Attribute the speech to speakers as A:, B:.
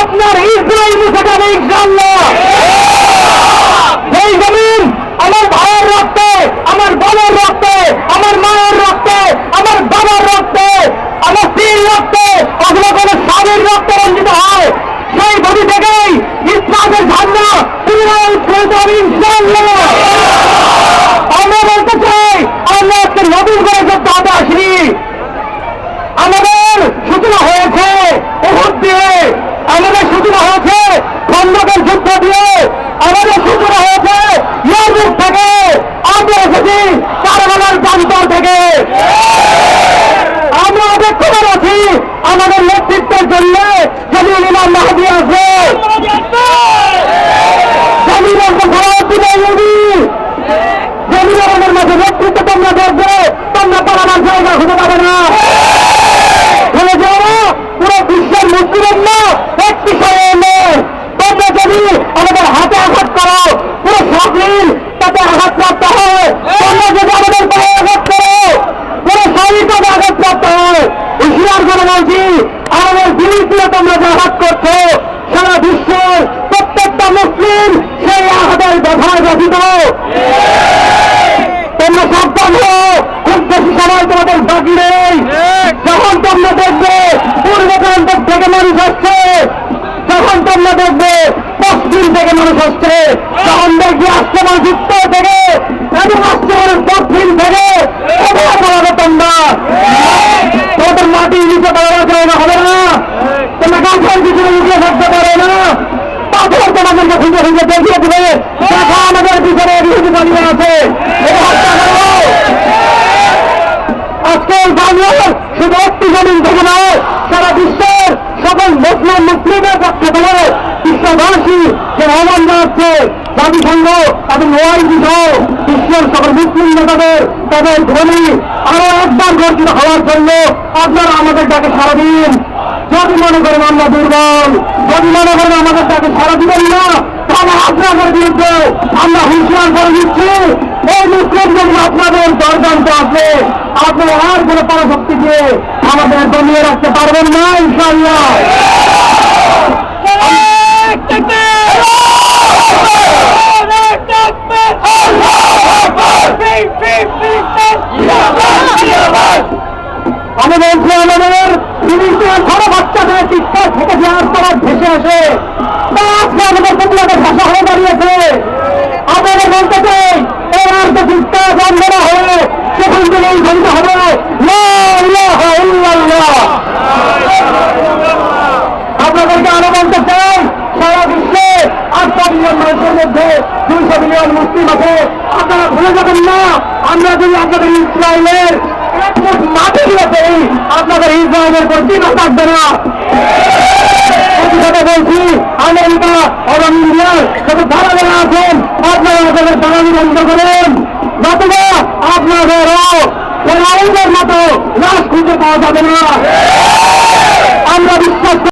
A: আপনার ইসরায়েল মুছে যাবে ইনশাল্লাহ এই জমিন আমার ভাইয়ের রক্তে, আমার বাবার রক্তে, আমার মায়ের রক্তে, আমার বাবার রক্তে, আমার স্ত্রীর রক্তে, অথবা কোনো স্বামীর রক্তে রঞ্জিত হয়। সেই ভূমি থেকেই ইসলামের ঝান্ডা পুনরায় ফুল হবে ইনশাল্লাহ আমরা বলতে চাই আমরা আজকে নতুন করে যোদ্ধা হতে আসিনি আমাদের সূচনা হয়েছে উহুদ দিয়ে আমাদের সূচনা হয়েছে খন্দকের যুদ্ধ দিয়ে আমাদের সূচনা হয়েছে ইয়ারমুখ থেকে আমরা এসেছি কারবালার প্রান্তর থেকে আমরা অপেক্ষমান আছি আমাদের নেতৃত্বের জন্য জমির ইমাম মাহাদি আছে জমির সালাউদ্দিন আইয়ুবী জমির আমাদের মাঝে নেতৃত্ব তোমরা দেখবে, তোমরা পালাবার জায়গা হতে পারে না। বলে যারা পুরো বিশ্বের মুসলিম না এক বিষয়ে তোমরা যদি আমাদের হাতে আঘাত করো, পুরো সাবলীল তাতে আঘাতপ্রাপ্ত হয়। তোমরা যদি আমাদের পায়ে আঘাত করো, পুরো শারীরিকভাবে আঘাতপ্রাপ্ত হয়। হুশিয়ার করে বলছি, আমাদের বিরুদ্ধে তোমরা যে আঘাত করছ, সারা বিশ্বের প্রত্যেকটা মুসলিম সেই আঘাতের ব্যথায় ব্যথিত। হও খুব বেশি সময় তোমাদের বাকি নেই। যখন তোমরা দেখবে পূর্বপ্রান্ত থেকে মানুষ আসছে যখন তোমরা দেখবে পশ্চিম থেকে মানুষ আসছে তখন দেখবে আসছে মানুষ উত্তর থেকে এবং আসছে মানুষ দক্ষিণ থেকে কোথায় পালাবে তোমরা। তোমাদের মাটি নিচে জায়গা হবে না। তোমরা গাছের পিছনে লুকিয়ে থাকতে পারে না। পাথর তোমাদেরকে খুঁজে খুঁজে দেখিয়ে দিবে দেখো আমাদের পিছনে বিরোধী পালিয়ে আছে এটা হত্যা করো আজকে এই বাংলার শুধু একটি জমিন থেকে নয় সারা বিশ্বের সকল মুসলিম মুসলিমের পক্ষে থেকে বিশ্ববাসী যে আহ্বান জানাচ্ছে জাতিসংঘ এবং ওআইসি সহ বিশ্বের সকল মুসলিম নেতাদের, তাদের ধ্বনি আরও একবার গর্জিত হওয়ার জন্য আপনারা আমাদের ডাকে সারা দিন। যদি মনে করেন আমরা দুর্বল, যদি মনে করেন আমাদের ডাকে সারা দিবেন না, তাহলে আপনাদের বিরুদ্ধে আমরা হুঁশিয়ার করে দিচ্ছি। এই মুসলিম যদি আপনাদের দরদান্ত আছে আপনারা আর কোনো পরাশক্তি দিয়ে আমাদের দমিয়ে রাখতে পারবেন না ইনশাল্লাহ আমি বলছি, আমাদের জিনিসটা ছোট বাচ্চাদের চিৎকার থেকে যে আত্মারা ভেসে আসে, তা আজকে আমাদের পপুলারের ভাষা হয়ে দাঁড়িয়েছে। আপনাদের বলতে চাই এই আর্থ চিৎকার বন্ধ না সেখান থেকে এই ধ্বনিত হবে। আপনাদেরকে আরও বলতে চাই, সারা বিশ্বে আটটা মিলিয়ন মানুষের মধ্যে দুইশো মিলিয়ন মুসলিম আছে আপনারা ভুলে যাবেন না, আমরা যদি আপনাদের ইসরায়েলের মাটি দিয়েছে আপনাদের ইসরায়েলের চিন্তা থাকবে না বলছি, আমেরিকা এবং ইন্ডিয়ার যত আছেন, আপনারা দালালি বন্ধ করেন নতুবা আপনাদেরও ফেরাউনের মতো লাশ খুঁজে পাওয়া যাবে না। আমরা বিশ্বাস